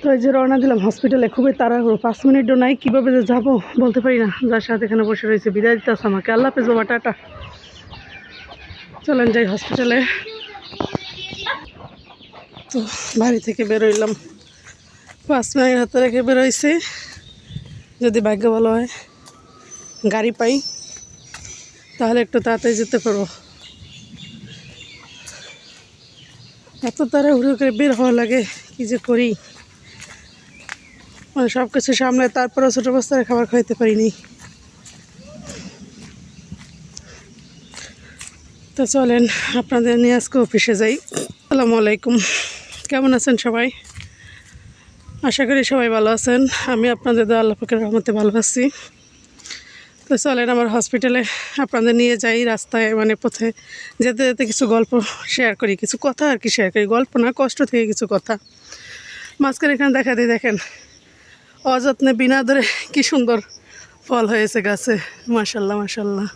তো এই যে রওনা দিলাম হসপিটালে খুবই তাড়াহুড়ো। পাঁচ মিনিটও নাই, কীভাবে যে যাব বলতে পারি না। যার সাথে এখানে বসে রয়েছে, বিদায় দিতে আমাকে। আল্লাহ হাফেজ, বাবা, টাটা। চলেন যাই হসপিটালে তো বাড়ি থেকে বেরোইলাম পাঁচ মিনিট হাতে রেখে বেরোইছি যদি ভাগ্য ভালো হয়, গাড়ি পাই, তাহলে একটু তাড়াতাড়ি যেতে পারব। এত তাড়াহুড়ো করে বের হওয়া লাগে, কি যে করি? মানে সব কিছু সামলে তারপরেও ছোটো বস্তার খাবার খাইতে পারিনি। তো চলেন, আপনাদের নিয়ে আজকে অফিসে যাই। আসসালামু আলাইকুম। কেমন আছেন সবাই? আশা করি সবাই ভালো আছেন। আমি আপনাদের আল্লাহ পাকের রহমতে ভালো আছি। তো চলেন আমার হসপিটালে আপনাদের নিয়ে যাই, রাস্তায় মানে পথে যেতে যেতে কিছু গল্প শেয়ার করি, কিছু কথা আর কি শেয়ার করি, গল্প না, কষ্ট থেকে কিছু কথা। মাঝখানে এখানে দেখা দিই, দেখেন, অযত্নে বিনা ধরে কি সুন্দর ফল হয়েছে গাছে, মাশাল্লাহ মাশাল্লাহ।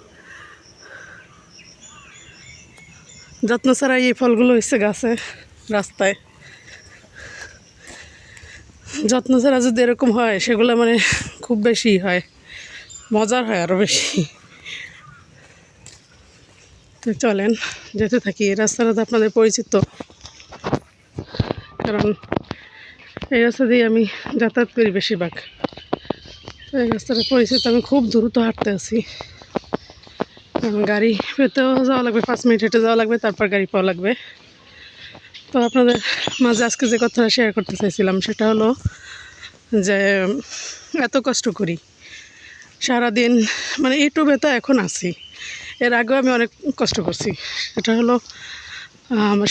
যত্ন ছাড়া এই ফলগুলো হয়েছে গাছে, রাস্তায়। যত্ন ছাড়া যদি এরকম হয়, সেগুলো মানে খুব বেশি হয়। মজার হয় আরও বেশি। তো চলেন, যেতে থাকি। এই রাস্তাটা তো আপনাদের পরিচিত। কারণ এই রাস্তা দিয়ে আমি যাতায়াত করি বেশিরভাগ। তো এই রাস্তাটা পরিচিত, আমি খুব দ্রুত হাঁটতে আছি। কারণ গাড়ি পেতেও যাওয়া লাগবে, পাঁচ মিনিট হেঁটে যাওয়া লাগবে, তারপর গাড়ি পাওয়া লাগবে। তো আপনাদের মাঝে আজকে যে কথাটা শেয়ার করতে চাইছিলাম, সেটা হলো যে এত কষ্ট করি। সারাদিন মানে ইউটিউবে তো এখন আছি। এর আগেও আমি অনেক কষ্ট করছি। এটা হলো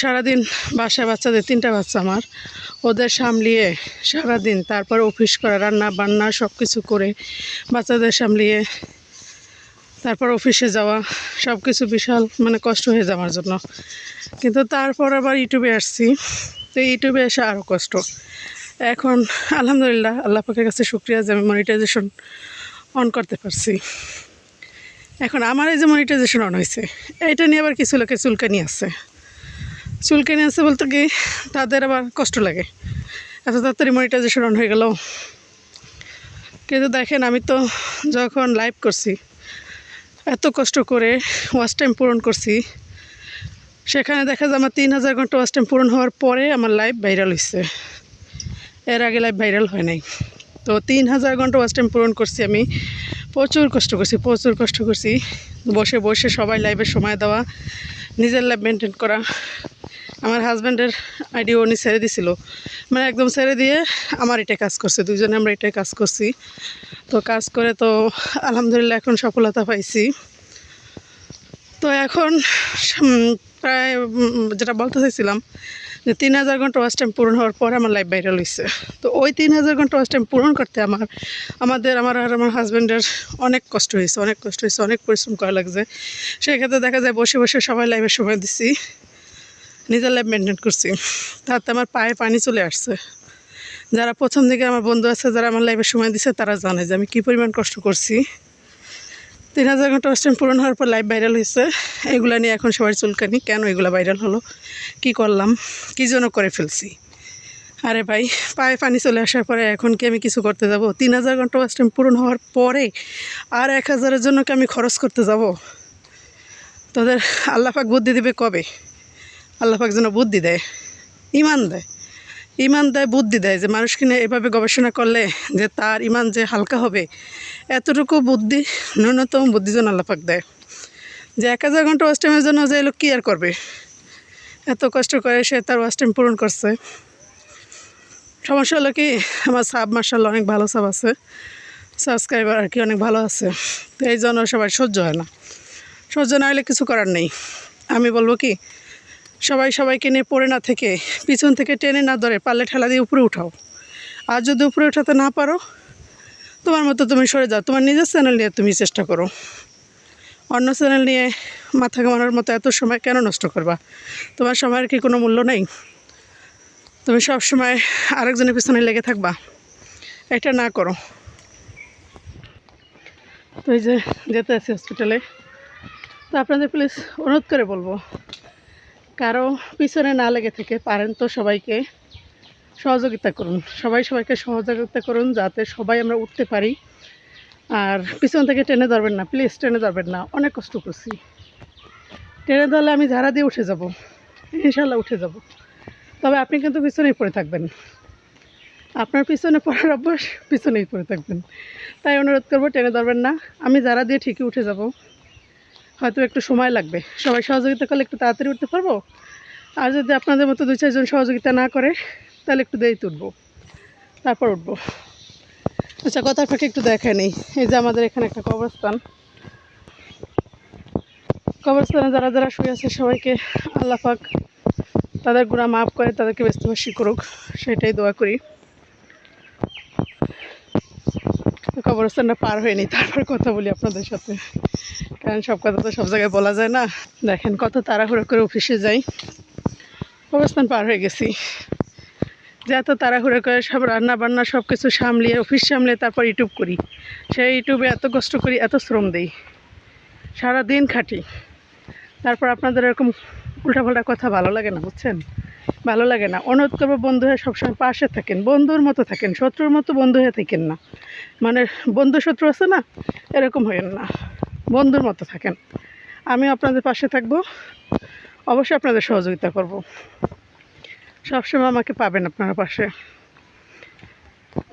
সারাদিন বাসায় বাচ্চাদের, তিনটা বাচ্চা আমার। ওদের সামলিয়ে সারাদিন তারপর অফিস করা, রান্না বান্না সব কিছু করে বাচ্চাদের সামলিয়ে তারপর অফিসে যাওয়া সব কিছু বিশাল মানে কষ্ট হয়ে আমার জন্য। কিন্তু তারপর আবার ইউটিউবে আসছি। তো ইউটিউবে এসে আরও কষ্ট। এখন আলহামদুলিল্লাহ, আল্লাহ পাকের কাছে শুক্রিয়া যে আমি মনিটাইজেশন অন করতে পারছি। এখন আমার এই যে মনিটাইজেশন অন হয়েছে এইটা নিয়ে আবার কিছু লোকের চুলকানি আছে। চুলকানি আছে বলতে কি, তাদের আবার কষ্ট লাগে। এত তাড়াতাড়ি মনিটাইজেশন অন হয়ে গেল। কিন্তু দেখেন, আমি তো যখন লাইভ করছি, এত কষ্ট করে ওয়াচ টাইম পূরণ করছি, সেখানে দেখা যায় আমার তিন হাজার ঘণ্টা ওয়াচ টাইম পূরণ হওয়ার পরে আমার লাইভ ভাইরাল হয়েছে। এর আগে লাইভ ভাইরাল হয় নাই। তো তিন হাজার ঘণ্টা ওয়াচ টাইম পূরণ করছি আমি। প্রচুর কষ্ট করছি, প্রচুর কষ্ট করছি। বসে বসে সবাই লাইভের সময় দেওয়া, নিজের লাইভ মেনটেন করা। আমার হাজব্যান্ডের আইডি উনি ছেড়ে দিছিল। মানে একদম ছেড়ে দিয়ে আমার এটা কাজ করছে দুজনে আমরা এটাই কাজ করছি। তো কাজ করে তো আলহামদুলিল্লাহ এখন সফলতা পাইছি। তো এখন প্রায় যেটা বলতে চাইছিলাম যে তিন হাজার ঘণ্টা ওয়াচ টাইম পূরণ হওয়ার পরে আমার লাইফ ভাইরাল হয়েছে তো ওই তিন হাজার ঘণ্টা ওয়াচ টাইম পূরণ করতে আমার, আমাদের, আমার আর আমার হাজব্যান্ডের অনেক কষ্ট হয়েছে অনেক কষ্ট হয়েছে অনেক পরিশ্রম করা লাগছে। সেক্ষেত্রে দেখা যায় বসে বসে সবাই লাইভের সময় দিছি, নিজের লাইফ মেনটেন করছি। তাতে আমার পায়ে পানি চলে আসছে। যারা প্রথম দিকে আমার বন্ধু আছে, যারা আমার লাইফে সময় দিছে, তারা জানে যে আমি কী পরিমাণ কষ্ট করছি। তিন হাজার ঘণ্টা ওয়েস্টার্ন পূরণ হওয়ার পর লাইভ ভাইরাল হয়েছে। এগুলো নিয়ে এখন সবার চুলকানি। কেন এগুলো ভাইরাল হলো? কি করলাম? কী জন্য করে ফেলছি? আরে ভাই, পায়ে পানি চলে আসার পরে এখন কি আমি কিছু করতে যাব? তিন হাজার ঘণ্টা ওয়েস্টার্ন পূরণ হওয়ার পরে আর এক হাজারের জন্য কি আমি খরচ করতে যাব? তোদের আল্লাপাক বুদ্ধি দিবে কবে? আল্লাপাক যেন বুদ্ধি দেয়। ইমান দেয়। ইমান দেয়, বুদ্ধি দেয় যে মানুষ কিনে এভাবে গবেষণা করলে যে তার ইমান যে হালকা হবে এতটুকু বুদ্ধি, ন্যূনতম বুদ্ধি যেন আল্লাপাক দেয়। যে এক হাজার ঘণ্টা ওয়াশ টাইমের জন্য যে লোক কী আর করবে? এত কষ্ট করে সে তার ওয়াশ টাইম পূরণ করছে। সমস্যা হলো কি, আমার সাব মার্শাল অনেক ভালো সাব আছে। সাবস্ক্রাইবার আর কি অনেক ভালো আছে। তো এই জন্য সবাই সহ্য হয় না। সহ্য না হলে কিছু করার নেই। আমি বলব কি, সবাই সবাইকে নিয়ে পড়ে না থেকে, পিছন থেকে টেনে না ধরে পাল্লে ঠেলা দিয়ে উপরে উঠাও। আর যদি উপরে উঠাতে না পারো তোমার মতো তুমি সরে যাও। তোমার নিজের চ্যানেল নিয়ে তুমি চেষ্টা করো। অন্য চ্যানেল নিয়ে মাথা ঘামানোর মতো এত সময় কেন নষ্ট করবা? তোমার সময়ের কি কোনো মূল্য নেই? তুমি সব সময় আরেকজনের পিছনে লেগে থাকবা। এটা না করো। তো এই যে যেতে আছি হসপিটালে তো আপনাদের প্লিজ অনুরোধ করে বলব, কারও পিছনে না লেগে থেকে পারেন তো সবাইকে। সহযোগিতা করুন। সবাই সবাইকে সহযোগিতা করুন যাতে সবাই আমরা উঠতে পারি। আর পিছন থেকে টেনে ধরবেন না প্লিজ টেনে ধরবেন না। অনেক কষ্ট করছি। টেনে ধরলে আমি ঝাড়া দিয়ে উঠে যাব। ইনশাল্লাহ উঠে যাব। তবে আপনি কিন্তু পিছনেই পড়ে থাকবেন। আপনার পিছনে পড়ার অভ্যাস পিছনেই পড়ে থাকবেন। তাই অনুরোধ করব, টেনে ধরবেন না। আমি যারা দিয়ে ঠিকই উঠে যাব। হয়তো একটু সময় লাগবে। সবাই সহযোগিতা করলে একটু তাড়াতাড়ি উঠতে পারব। আর যদি আপনাদের মতো দুই চারজন সহযোগিতা না করে তাহলে একটু দেরি উঠবো। তারপর উঠবো। আচ্ছা কথার ফাঁকে একটু দেখে নেই। এই যে আমাদের এখানে একটা কবরস্থান। কবরস্থানে যারা যারা শুয়ে আছে, সবাইকে আল্লাহ পাক তাদের গুণা মাফ করে, তাদেরকে ব্যস্তবাসী করুক, সেটাই দোয়া করি। কবরস্থানটা পার হয়নি, তারপর কথা বলি আপনাদের সাথে। কারণ সব কথা তো সব জায়গায় বলা যায় না। দেখেন কত তাড়াহুড়ো করে অফিসে যাই। কবরস্থান পার হয়ে গেছি। যে এত তাড়াহুড়ো করে সব রান্না বান্না সব কিছু সামলিয়ে অফিস সামলে, তারপর ইউটিউব করি। সেই ইউটিউবে এত কষ্ট করি, এত শ্রম দিই। সারাদিন খাটি। তারপর আপনাদের এরকম উল্টাপাল্টা কথা ভালো লাগে না, বুঝছেন? ভালো লাগে না। অনুরোধ করব, বন্ধু হয়ে সবসময় পাশে থাকেন। বন্ধুর মতো থাকেন, শত্রুর মতো বন্ধু হয়ে থাকেন না। মানে বন্ধু শত্রু আছে না, এরকম হয়েন না। বন্ধুর মতো থাকেন। আমি আপনাদের পাশে থাকব। অবশ্যই আপনাদের সহযোগিতা করব। সবসময় আমাকে পাবেন আপনারা পাশে।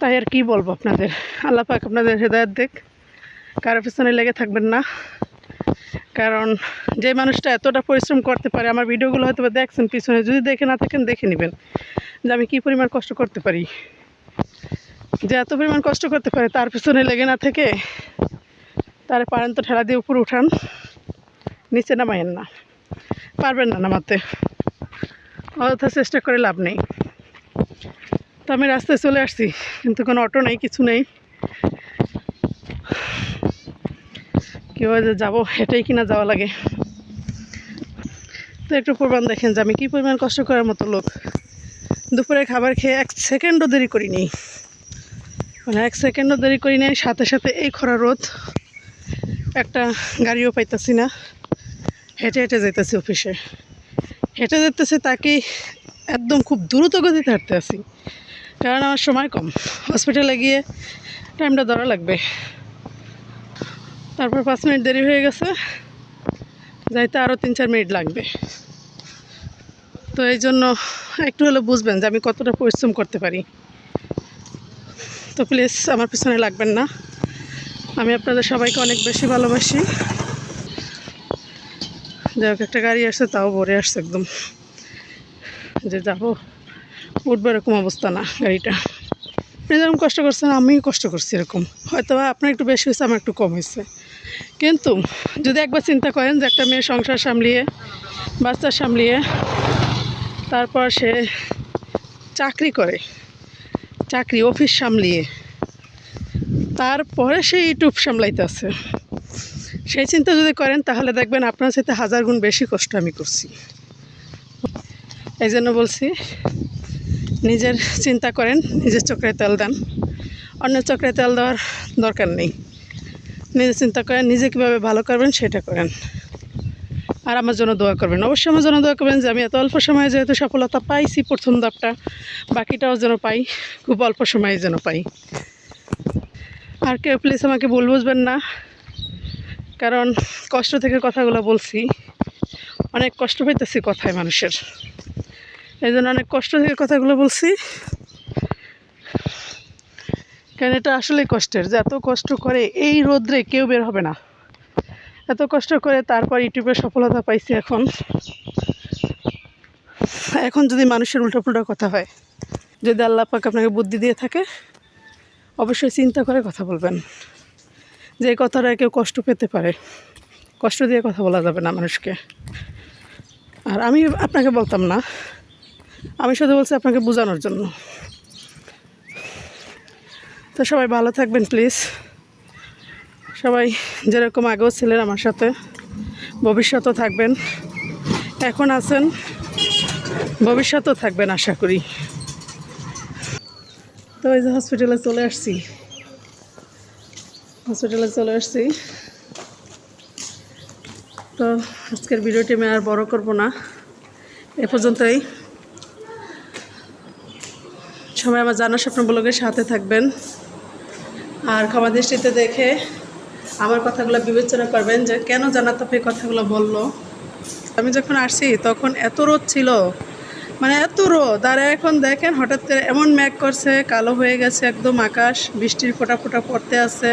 তাই আর কি বলব আপনাদের? আল্লাহ পাক আপনাদের হেদায়ত দেখ কারও পিছনে লেগে থাকবেন না। কারণ যে মানুষটা এতটা পরিশ্রম করতে পারে, আমার ভিডিওগুলো হয়তো বা দেখছেন পিছনে। যদি দেখে না থাকেন, দেখে নেবেন যে আমি কী পরিমাণ কষ্ট করতে পারি। যে এত পরিমাণ কষ্ট করতে পারে, তার পিছনে লেগে না থেকে তার পারেন তো ঠেলা দিয়ে উপর উঠান, নিচে নামাইয়েন না। পারবেন না নামাতে। অযথা চেষ্টা করে লাভ নেই। তো আমি রাস্তায় চলে আসছি, কিন্তু কোনো অটো নেই, কিছু নেই। কীভাবে যে যাব, হেঁটেই কিনা যাওয়া লাগে। তো একটু প্রমাণ দেখেন যে আমি কী পরিমাণ কষ্ট করার মতো লোক। দুপুরে খাবার খেয়ে এক সেকেন্ডও দেরি করি নেই মানে এক সেকেন্ডও দেরি করি নাই সাথে সাথে এই খরা রোদ। একটা গাড়িও পাইতাছি না। হেঁটে হেঁটে যেতেছি অফিসে। হেঁটে যেতেছে তাকে একদম খুব দ্রুত গতিতে হাঁটতে আসি। কারণ আমার সময় কম। হসপিটালে গিয়ে টাইমটা ধরা লাগবে। তারপর পাঁচ মিনিট দেরি হয়ে গেছে। যাইতে আরও তিন চার মিনিট লাগবে। তো এই জন্য একটু হলে বুঝবেন যে আমি কতটা পরিশ্রম করতে পারি। তো প্লিজ আমার পিছনে লাগবেন না। আমি আপনাদের সবাইকে অনেক বেশি ভালোবাসি। যাই হোক, একটা গাড়ি আসছে, তাও ভরে আসছে একদম। যে যাব, উঠবে এরকম অবস্থা না গাড়িটা। আপনি যেরকম কষ্ট করছেন, আমিও কষ্ট করছি এরকম। হয়তো আপনার একটু বেশি হয়েছে, আমার একটু কম হয়েছে। কিন্তু যদি একবার চিন্তা করেন যে একটা মেয়ে সংসার সামলিয়ে, বাচ্চা সামলিয়ে, তারপর সে চাকরি করে, চাকরি, অফিস সামলিয়ে, তারপরে সে ইউটিউব সামলাইতে আছে। সেই চিন্তা যদি করেন, তাহলে দেখবেন আপনার সাথে হাজার গুণ বেশি কষ্ট আমি করছি। এই জন্য বলছি, নিজের চিন্তা করেন, নিজের চক্রে তেল দেন। অন্য চক্রে তেল দেওয়ার দরকার নেই। নিজে চিন্তা করেন, নিজে কীভাবে ভালো করবেন সেটা করেন। আর আমার জন্য দোয়া করবেন। অবশ্যই আমার জন্য দোয়া করবেন যে আমি এত অল্প সময়ে যেহেতু সফলতা পাইছি প্রথম ধাপটা, বাকিটাও যেন পাই, খুব অল্প সময়ে যেন পাই। আর কেউ প্লিজ আমাকে ভুল বুঝবেন না। কারণ কষ্ট থেকে কথাগুলো বলছি। অনেক কষ্ট পাইতেছি কথায় মানুষের। এই জন্য অনেক কষ্ট থেকে কথাগুলো বলছি। কারণ এটা আসলেই কষ্টের। যে এত কষ্ট করে এই রোদ্রে কেউ বের হবে না। এত কষ্ট করে তারপর ইউটিউবে সফলতা পাইছি এখন। এখন যদি মানুষের উল্টোপুল্টো কথা হয়, যদি আল্লাহ আপনাকে বুদ্ধি দিয়ে থাকে, অবশ্যই চিন্তা করে কথা বলবেন। যে কথাটা কেউ কষ্ট পেতে পারে। কষ্ট দিয়ে কথা বলা যাবে না মানুষকে। আর আমি আপনাকে বলতাম না, আমি শুধু বলছি আপনাকে বোঝানোর জন্য। তো সবাই ভালো থাকবেন প্লিজ সবাই যেরকম আগেও ছিলেন আমার সাথে, ভবিষ্যতেও থাকবেন। এখন আছেন, ভবিষ্যতেও থাকবেন আশা করি। তো এই যে হসপিটালে চলে আসছি। হসপিটালে চলে আসছি। তো আজকের ভিডিওটি আমি আর বড় করব না। এ পর্যন্তই। সবাই আমার জানা স্বপ্ন ব্লগের সাথে থাকবেন। আর ক্ষমা দৃষ্টিতে দেখে আমার কথাগুলো বিবেচনা করবেন যে কেন জানাত এই কথাগুলো বলল। আমি যখন আসছি, তখন এত রোদ ছিল। মানে এত রোদ। আর এখন দেখেন, হঠাৎ করে এমন ম্যাক করছে, কালো হয়ে গেছে, একদম আকাশ, বৃষ্টির ফোটা ফোটা পড়তে আছে।